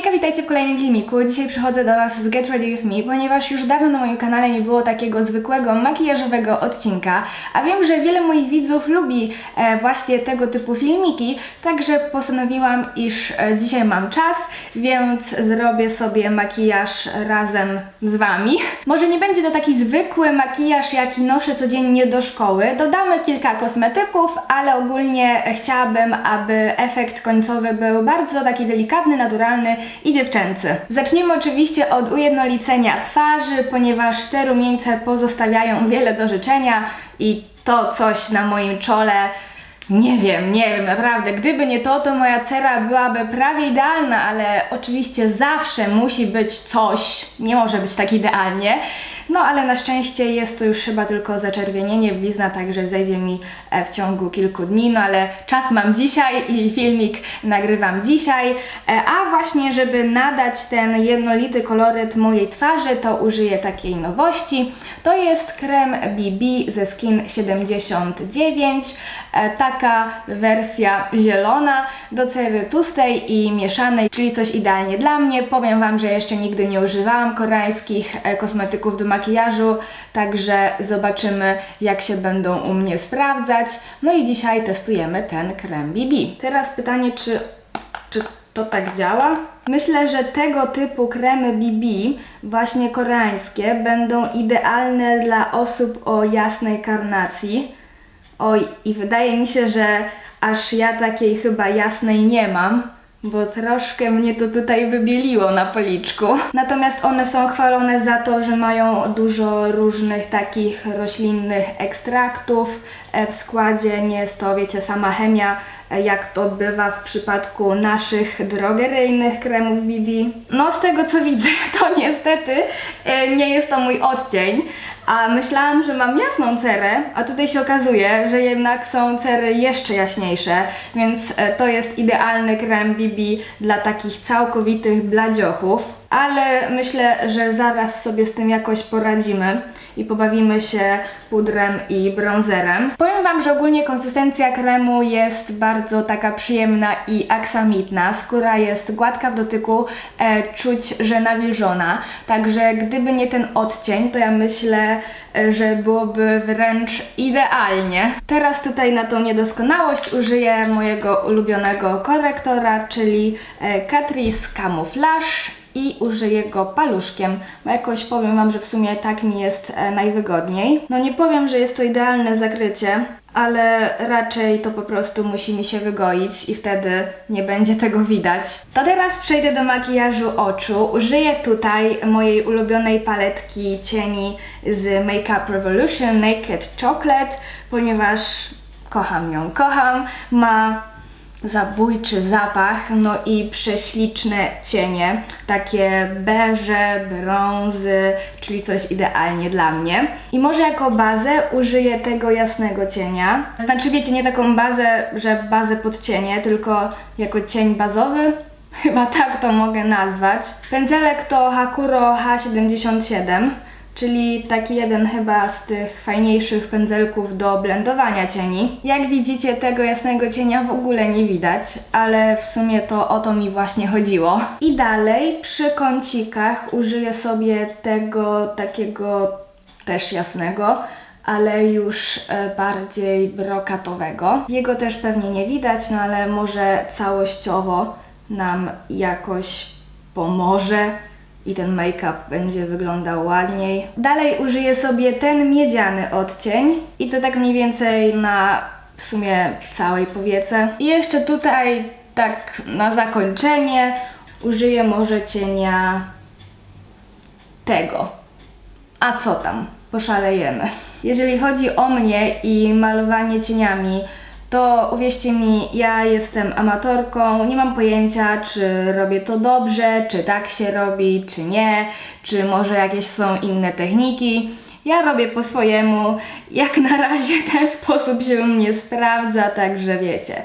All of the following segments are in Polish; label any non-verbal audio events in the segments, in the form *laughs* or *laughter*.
Hejka, witajcie w kolejnym filmiku. Dzisiaj przychodzę do Was z Get Ready With Me, ponieważ już dawno na moim kanale nie było takiego zwykłego makijażowego odcinka, a wiem, że wiele moich widzów lubi e, właśnie tego typu filmiki, także postanowiłam, iż e, dzisiaj mam czas, więc zrobię sobie makijaż razem z Wami. Może nie będzie to taki zwykły makijaż, jaki noszę codziennie do szkoły, dodamy kilka kosmetyków, ale ogólnie chciałabym, aby efekt końcowy był bardzo taki delikatny, naturalny i dziewczęcy. Zaczniemy oczywiście od ujednolicenia twarzy, ponieważ te rumieńce pozostawiają wiele do życzenia i to coś na moim czole nie wiem, nie wiem, naprawdę. Gdyby nie to, to moja cera byłaby prawie idealna, ale oczywiście zawsze musi być coś. Nie może być tak idealnie. No ale na szczęście jest to już chyba tylko zaczerwienienie, blizna, także zejdzie mi e, w ciągu kilku dni. No ale czas mam dzisiaj i filmik nagrywam dzisiaj. E, A właśnie, żeby nadać ten jednolity koloryt mojej twarzy, to użyję takiej nowości. To jest krem BB ze Skin 79. E, Taka wersja zielona do cery tłustej i mieszanej, czyli coś idealnie dla mnie. Powiem Wam, że jeszcze nigdy nie używałam koreańskich kosmetyków do makijażu, także zobaczymy jak się będą u mnie sprawdzać. No i dzisiaj testujemy ten krem BB. Teraz pytanie, czy, czy to tak działa? Myślę, że tego typu kremy BB, właśnie koreańskie, będą idealne dla osób o jasnej karnacji. Oj, i wydaje mi się, że aż ja takiej chyba jasnej nie mam, bo troszkę mnie to tutaj wybieliło na policzku. Natomiast one są chwalone za to, że mają dużo różnych takich roślinnych ekstraktów w składzie. Nie jest to, wiecie, sama chemia, e, jak to bywa w przypadku naszych drogeryjnych kremów BB. No z tego co widzę, *laughs* to niestety e, nie jest to mój odcień, a myślałam, że mam jasną cerę, a tutaj się okazuje, że jednak są cery jeszcze jaśniejsze, więc e, to jest idealny krem BB dla takich całkowitych bladziochów. Ale myślę, że zaraz sobie z tym jakoś poradzimy i pobawimy się pudrem i bronzerem. Powiem Wam, że ogólnie konsystencja kremu jest bardzo taka przyjemna i aksamitna. Skóra jest gładka w dotyku, e, czuć, że nawilżona. Także gdyby nie ten odcień, to ja myślę, e, że byłoby wręcz idealnie. Teraz tutaj na tą niedoskonałość użyję mojego ulubionego korektora, czyli e, Catrice Camouflage i użyję go paluszkiem, bo jakoś powiem Wam, że w sumie tak mi jest e, najwygodniej. No nie powiem, że jest to idealne zakrycie, ale raczej to po prostu musi mi się wygoić i wtedy nie będzie tego widać. To teraz przejdę do makijażu oczu. Użyję tutaj mojej ulubionej paletki cieni z Makeup Revolution Naked Chocolate, ponieważ kocham ją, kocham. Ma zabójczy zapach, no i prześliczne cienie, takie beże, brązy, czyli coś idealnie dla mnie. I może jako bazę użyję tego jasnego cienia. Znaczy wiecie, nie taką bazę, że bazę pod cienie, tylko jako cień bazowy. *laughs* Chyba tak to mogę nazwać. Pędzelek to Hakuro H77 czyli taki jeden chyba z tych fajniejszych pędzelków do blendowania cieni. Jak widzicie, tego jasnego cienia w ogóle nie widać, ale w sumie to o to mi właśnie chodziło. I dalej przy kącikach użyję sobie tego takiego też jasnego, ale już e, bardziej brokatowego. Jego też pewnie nie widać, no ale może całościowo nam jakoś pomoże i ten make-up będzie wyglądał ładniej. Dalej użyję sobie ten miedziany odcień i to tak mniej więcej na w sumie całej powiece. I jeszcze tutaj tak na zakończenie użyję może cienia tego. A co tam? Poszalejemy. Jeżeli chodzi o mnie i malowanie cieniami, to uwierzcie mi, ja jestem amatorką, nie mam pojęcia, czy robię to dobrze, czy tak się robi, czy nie, czy może jakieś są inne techniki. Ja robię po swojemu, jak na razie *laughs* ten sposób się u mnie sprawdza, także wiecie.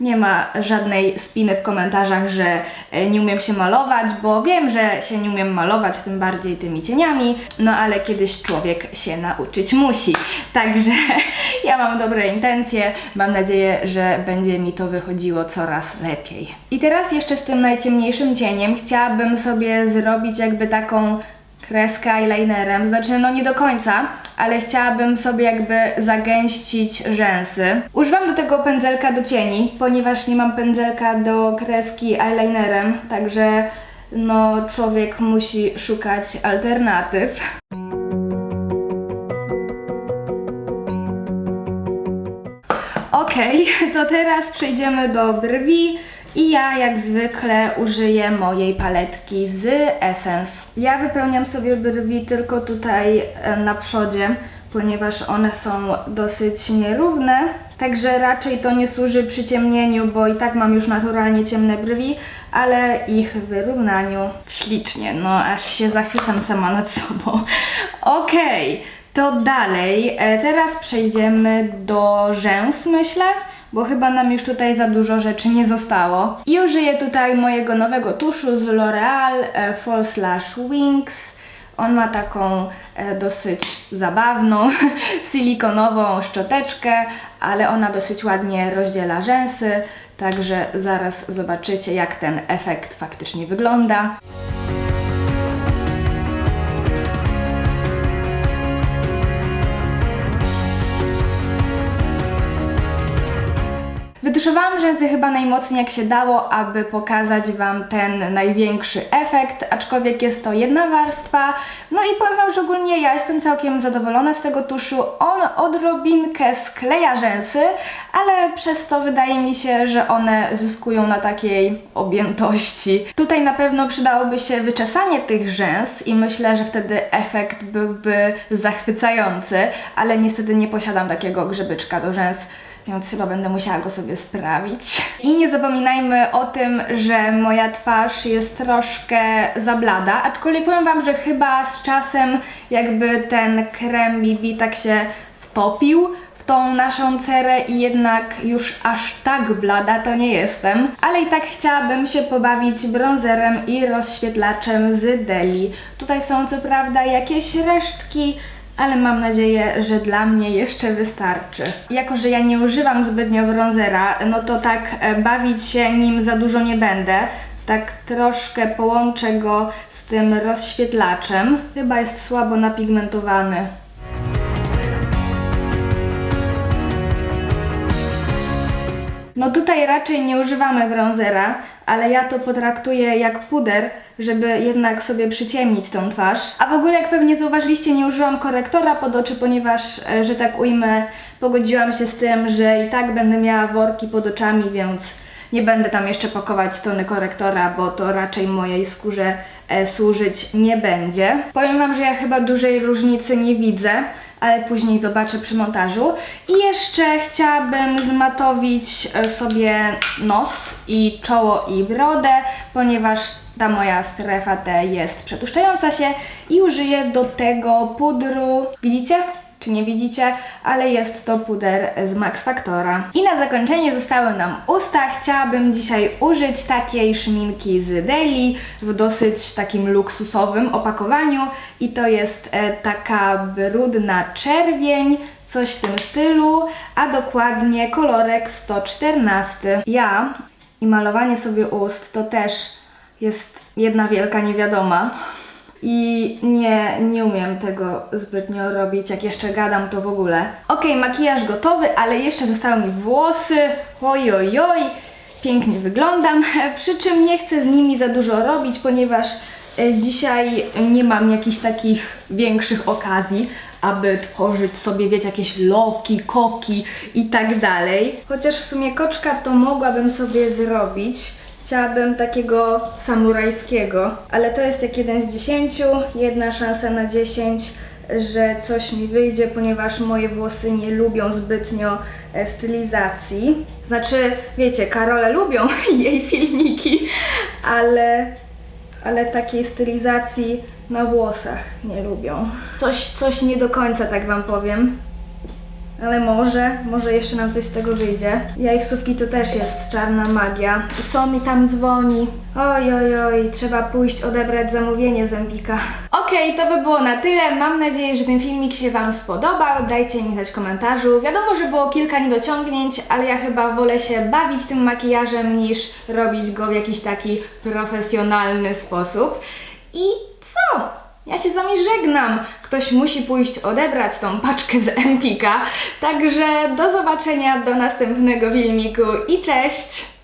Nie ma żadnej spiny w komentarzach, że e, nie umiem się malować, bo wiem, że się nie umiem malować, tym bardziej tymi cieniami, no ale kiedyś człowiek się nauczyć musi. Także *laughs* Ja mam dobre intencje, mam nadzieję, że będzie mi to wychodziło coraz lepiej. I teraz jeszcze z tym najciemniejszym cieniem chciałabym sobie zrobić jakby taką kreskę eyelinerem, znaczy no nie do końca, ale chciałabym sobie jakby zagęścić rzęsy. Używam do tego pędzelka do cieni, ponieważ nie mam pędzelka do kreski eyelinerem, także no człowiek musi szukać alternatyw. Okej, *laughs* to teraz przejdziemy do brwi i ja jak zwykle użyję mojej paletki z Essence. Ja wypełniam sobie brwi tylko tutaj na przodzie, ponieważ one są dosyć nierówne, także raczej to nie służy przyciemnieniu, bo i tak mam już naturalnie ciemne brwi, ale ich wyrównaniu ślicznie, no aż się zachwycam sama nad sobą. *laughs* Okej, to dalej, e, teraz przejdziemy do rzęs, myślę bo chyba nam już tutaj za dużo rzeczy nie zostało. I użyję tutaj mojego nowego tuszu z L'Oreal e, False Lash Wings. On ma taką e, dosyć zabawną, *laughs* silikonową szczoteczkę, ale ona dosyć ładnie rozdziela rzęsy, także zaraz zobaczycie jak ten efekt faktycznie wygląda. Wytuszowałam rzęsy chyba najmocniej jak się dało, aby pokazać Wam ten największy efekt, aczkolwiek jest to jedna warstwa. No i powiem Wam, że ogólnie ja jestem całkiem zadowolona z tego tuszu. On odrobinkę skleja rzęsy, ale przez to wydaje mi się, że one zyskują na takiej objętości. Tutaj na pewno przydałoby się wyczesanie tych rzęs i myślę, że wtedy efekt byłby zachwycający, ale niestety nie posiadam takiego grzebyczka do rzęs więc chyba będę musiała go sobie sprawić. I nie zapominajmy o tym, że moja twarz jest troszkę zablada, aczkolwiek powiem Wam, że chyba z czasem jakby ten krem BB tak się wtopił tą naszą cerę i jednak już aż tak blada to nie jestem. Ale i tak chciałabym się pobawić bronzerem i rozświetlaczem z Deli. Tutaj są co prawda jakieś resztki, ale mam nadzieję, że dla mnie jeszcze wystarczy. Jako, że ja nie używam zbytnio bronzera, no to tak e, bawić się nim za dużo nie będę. Tak troszkę połączę go z tym rozświetlaczem. Chyba jest słabo napigmentowany. No tutaj raczej nie używamy bronzera, ale ja to potraktuję jak puder, żeby jednak sobie przyciemnić tą twarz. A w ogóle, jak pewnie zauważyliście, nie użyłam korektora pod oczy, ponieważ, e, że tak ujmę, pogodziłam się z tym, że i tak będę miała worki pod oczami, więc nie będę tam jeszcze pakować tony korektora, bo to raczej mojej skórze e, służyć nie będzie. Powiem Wam, że ja chyba dużej różnicy nie widzę, ale później zobaczę przy montażu. I jeszcze chciałabym zmatowić e, sobie nos i czoło i brodę, ponieważ ta moja strefa T jest przetłuszczająca się i użyję do tego pudru, widzicie? Czy nie widzicie, ale jest to puder z Max Factora. I na zakończenie zostały nam usta. Chciałabym dzisiaj użyć takiej szminki z Deli w dosyć takim luksusowym opakowaniu i to jest e, taka brudna czerwień, coś w tym stylu, a dokładnie kolorek 114. Ja i malowanie sobie ust to też jest jedna wielka niewiadoma i nie, nie umiem tego zbytnio robić, jak jeszcze gadam to w ogóle. Ok, makijaż gotowy, ale jeszcze zostały mi włosy, oj oj oj, pięknie wyglądam, *laughs* przy czym nie chcę z nimi za dużo robić, ponieważ e, dzisiaj nie mam jakichś takich większych okazji, aby tworzyć sobie, wiecie, jakieś loki, koki i tak dalej. Chociaż w sumie koczka to mogłabym sobie zrobić, Chciałabym takiego samurajskiego, ale to jest jak jeden z dziesięciu, jedna szansa na dziesięć, że coś mi wyjdzie, ponieważ moje włosy nie lubią zbytnio e, stylizacji. Znaczy, wiecie, Karole lubią *laughs* jej filmiki, ale, ale takiej stylizacji na włosach nie lubią. Coś, coś nie do końca, tak Wam powiem. Ale może, może jeszcze nam coś z tego wyjdzie. Jajsówki to też jest czarna magia. I co mi tam dzwoni? Oj, oj, oj, trzeba pójść odebrać zamówienie z Empika. Okej, to by było na tyle. Mam nadzieję, że ten filmik się Wam spodobał. Dajcie mi znać w komentarzu. Wiadomo, że było kilka niedociągnięć, ale ja chyba wolę się bawić tym makijażem niż robić go w jakiś taki profesjonalny sposób. I co? Ja się z Wami żegnam. Ktoś musi pójść odebrać tą paczkę z Empika. Także do zobaczenia do następnego filmiku i cześć!